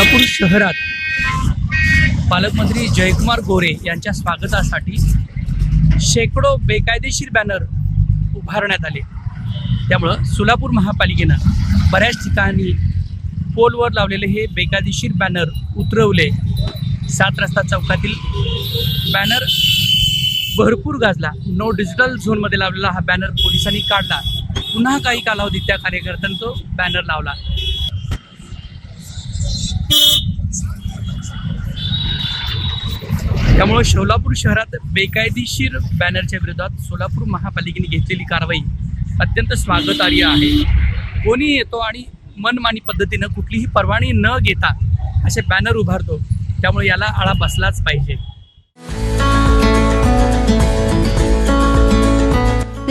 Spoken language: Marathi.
शहरात पालकमंत्री जयकुमार गोरे यांच्या स्वागतासाठी शेकडो बेकायदेशीर बॅनर उभारण्यात आले. त्यामुळं सोलापूर महापालिकेनं बऱ्याच ठिकाणी पोलवर लावलेले हे बेकायदेशीर बॅनर उतरवले. सात रस्ता चौकातील बॅनर भरपूर गाजला. नो डिजिटल झोनमध्ये लावलेला हा बॅनर पोलिसांनी काढला. पुन्हा काही कालावधीत त्या कार्यकर्त्यांनी तो बॅनर लावला. त्यामुळे सोलापूर शहरात बेकायदेशीर बॅनरच्या विरोधात सोलापूर महापालिकेने घेतलेली कारवाई अत्यंत स्वागतार्ह आहे. कोणी येतो आणि मनमानी पद्धतीनं कुठलीही परवानगी न घेता असे बॅनर उभारतो त्यामुळे याला आळा बसलाच पाहिजे.